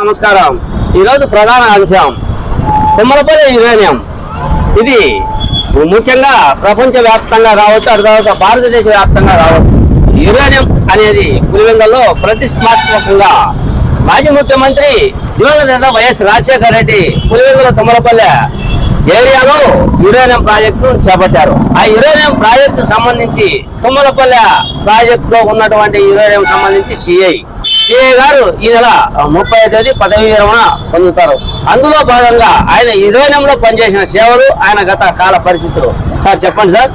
నమస్కారం. ఈరోజు ప్రధాన అంశం తుమ్మలపల్లి యురేనియం. ఇది ముఖ్యంగా ప్రపంచ వ్యాప్తంగా రావచ్చు అటు తర్వాత భారతదేశ వ్యాప్తంగా రావచ్చు యురేనియం అనేది పులివెందులలో ప్రతిష్టాత్మకంగా మాజీ ముఖ్యమంత్రి దివంగత నేత వైఎస్ రాజశేఖర రెడ్డి పులివెందుల తుమ్మలపల్లె ఏరియాలో యురేనియం ప్రాజెక్టు చేపట్టారు. ఆ యురేనియం ప్రాజెక్టు సంబంధించి తుమ్మలపల్లె ప్రాజెక్టులో ఉన్నటువంటి యురేనియం సంబంధించి సిఐ సిఐ గారు ఈ నెల ముప్పై తేదీ పదవి విరమణ పొందుతారు. అందులో భాగంగా ఆయన యురేనియంలో పనిచేసిన సేవలు ఆయన గత కాల పరిస్థితులు. సార్ చెప్పండి సార్.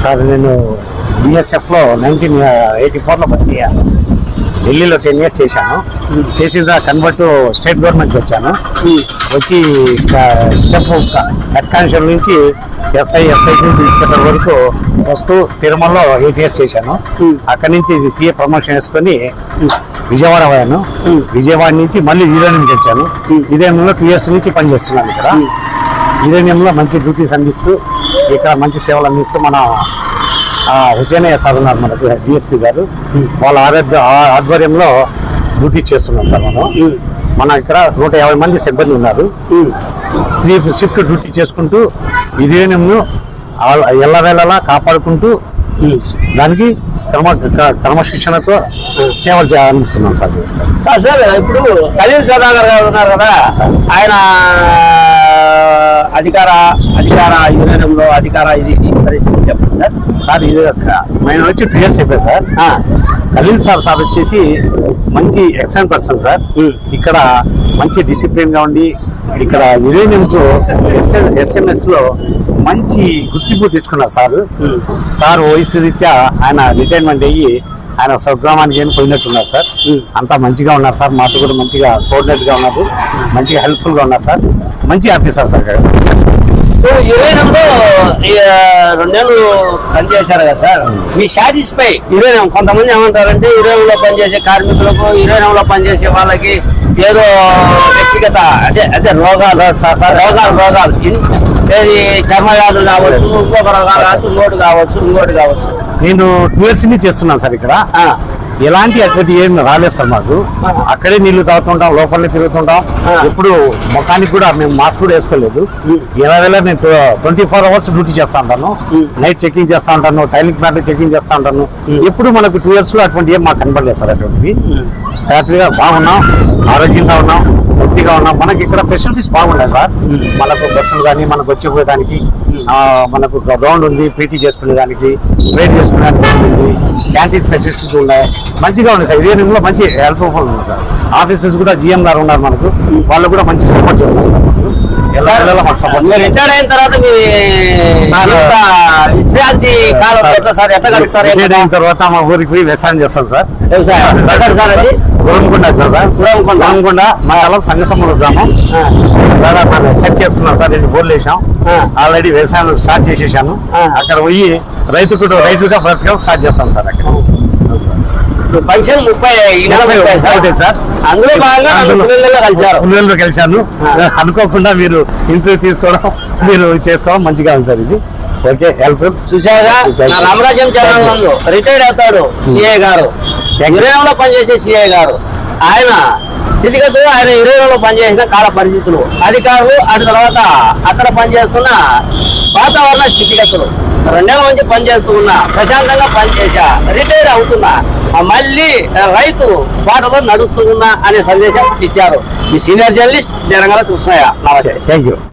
సార్ నేను బిఎస్ఎఫ్లో నైన్టీన్ ఎయిటీ ఫోర్లో అయ్యాను ఢిల్లీలో టెన్ ఇయర్స్ చేశాను. చేసిన తర్వాత కన్వర్ట్ స్టేట్ గవర్నమెంట్ వచ్చాను. వచ్చి స్టెప్ హెడ్ కానిస్టేబుల్ నుంచి ఎస్ఐ ఎస్ఐ నుంచి ఇన్స్పెక్టర్ వరకు వస్తూ తిరుమలలో ఎయిట్ ఇయర్స్ చేశాను అక్కడి నుంచి సీఏ ప్రమోషన్ వేసుకొని విజయవాడ పోయాను. విజయవాడ నుంచి మళ్ళీ యురేనియంకి వచ్చాను. యురేనియంలో టూ ఇయర్స్ నుంచి పనిచేస్తున్నాను ఇక్కడ. యురేనియంలో మంచి డ్యూటీస్ అందిస్తూ ఇక్కడ మంచి సేవలు అందిస్తూ మన హుసేనయ్య సార్ ఉన్నారు మనకు డిఎస్పీ గారు వాళ్ళ ఆరోగ్య ఆ- ఆధ్వర్యంలో డ్యూటీ చేస్తున్నాం సార్ మనం. మన ఇక్కడ నూట యాభై మంది సిబ్బంది ఉన్నారు. త్రీ షిఫ్ట్ డ్యూటీ చేసుకుంటూ యురేనియంను ఎల్లవేళలా కాపాడుకుంటూ దానికి క్రమ క్ర- క్రమశిక్షణతో సేవలు అందిస్తున్నాం సార్. సార్ ఇప్పుడు ఖలీల్ సదాగర్ గారు ఉన్నారు కదా ఆయన అధికార అధికార యురేనియంలో అధికార ఇది పరిస్థితి చెప్పండి సార్. సార్ ఇది నేను వచ్చి two years sir. Khaleel sir sir వచ్చేసి మంచి ఎక్సలెంట్ పర్సన్ సార్. ఇక్కడ మంచి డిసిప్లిన్గా ఉండి ఇక్కడ యురేనియం తో ఎస్ఎంఎస్లో మంచి గుర్తింపు తెచ్చుకున్నారు సార్. సార్ వయసు రీత్యా ఆయన రిటైర్మెంట్ అయ్యి ఆయన స్వగ్రామానికి ఏమి పోయినట్టున్నారు సార్. అంతా మంచిగా ఉన్నారు సార్. మాతో కూడా మంచిగా కోఆర్డినేట్గా ఉన్నారు మంచిగా హెల్ప్ఫుల్గా ఉన్నారు సార్. మంచి ఆఫీసర్ సార్. ఈ, రెండేళ్ళు పనిచేశారు కదా సార్? మీ సాటిస్ఫై యురేనియం కొంతమంది ఏమంటారంటే యురేనియంలో పనిచేసే కార్మికులకు యురేనియంలో పనిచేసే వాళ్ళకి ఏదో వ్యక్తిగత అదే అదే రోగాలు సార్ రోగాలు రోగాలు. ఏది చర్మవ్యాధులు కావచ్చు ఇంకొక రోగాలు కావచ్చు ఇంకోటి కావచ్చు ఇంకోటి కావచ్చు. నేను టూ ఇయర్స్ చేస్తున్నాను సార్ ఇక్కడ. ఎలాంటి అటువంటి ఏం రాలేదు సార్ మాకు. అక్కడే నీళ్ళు తాగుతుంటాం లోపలనే తిరుగుతుంటాం. ఎప్పుడు ముఖానికి కూడా మేము మాస్క్ కూడా వేసుకోలేదు. ఇలా వేళ నేను ట్వంటీ ఫోర్ అవర్స్ డ్యూటీ చేస్తా ఉంటాను. నైట్ చెకింగ్ చేస్తా ఉంటాను టైలింగ్ ప్లాంట్ చెకింగ్ చేస్తా ఉంటాను. ఎప్పుడు మనకు టూ ఇయర్స్లో అటువంటి ఏం మాకు కనపడలేదు సార్ అటువంటివి. సాటిగా బాగున్నాం ఆరోగ్యంగా ఉన్నాం. హ్యాపీగా ఉన్నాం మనకి ఇక్కడ ఫెసిలిటీస్ బాగున్నాయి సార్. మనకు బస్సులు కానీ మనకు వచ్చిపోయేదానికి మనకు గ్రౌండ్ ఉంది పీటీ చేసుకునే దానికి ట్రైన్ చేసుకునే దానికి ఉంది క్యాంటీన్ ఫెసిలిటీస్ ఉన్నాయి. మంచిగా ఉన్నాయి సార్. ఇదే మంచి హెల్ప్ఫుల్ ఉంది సార్. ఆఫీసెస్ కూడా జిఎం గారు ఉన్నారు మనకు. వాళ్ళు కూడా మంచి సపోర్ట్ చేస్తారు సార్. మనకు రిటైర్ అయిన తర్వాత మీ విశ్రాంతి కాలం ఎట్లా సార్ ఎట్లా గడుపుతారు రిటైర్ అయిన తర్వాత మా ఊరికి పోయి వ్యవసాయం చేస్తాం సార్ వ్యవసాయం సార్ అది గురంకొండ సార్ గురంకొండ. గురంకొండ మండలం సంగసముద్ర గ్రామం. దాదాపు సెట్ చేసుకున్నాం సార్ రెండు బోర్లు వేసాం. ఆల్రెడీ వ్యవసాయం స్టార్ట్ చేసేసాను. అక్కడ పోయి రైతు కూడా రైతుగా బ్రతకడం స్టార్ట్ చేస్తాను సార్ అక్కడ ఫంక్షన్ ముప్పై సార్. అందులో భాగంగా పులివెందులలో కలిశారు. కలిశాను. అనుకోకుండా మీరు ఇంటర్వ్యూ తీసుకోవడం మీరు చేసుకోవడం మంచిగా ఉంది సార్ ఇది. Okay help. చూసారా రామరాజ్యం ఛానల్ రిటైర్డ్ అవుతాడు సిఐ గారు. ఇరవైలో పనిచేసే సిఐ గారు. ఆయన స్థితిగతులు ఆయన ఇరవైలో పనిచేసిన కాల పరిస్థితులు. అధికారులు అటు తర్వాత అక్కడ పనిచేస్తున్న వాతావరణ స్థితిగతులు. రెండేళ్ళ నుంచి పనిచేస్తూ ఉన్నా ప్రశాంతంగా పనిచేసా రిటైర్ అవుతున్నా మళ్ళీ రైతు బాటలో నడుస్తున్నా అనే సందేశం ఇచ్చారు. మీ సీనియర్ జర్నలిస్ట్ జరంగల కృష్ణయ్య నమస్తే. Thank you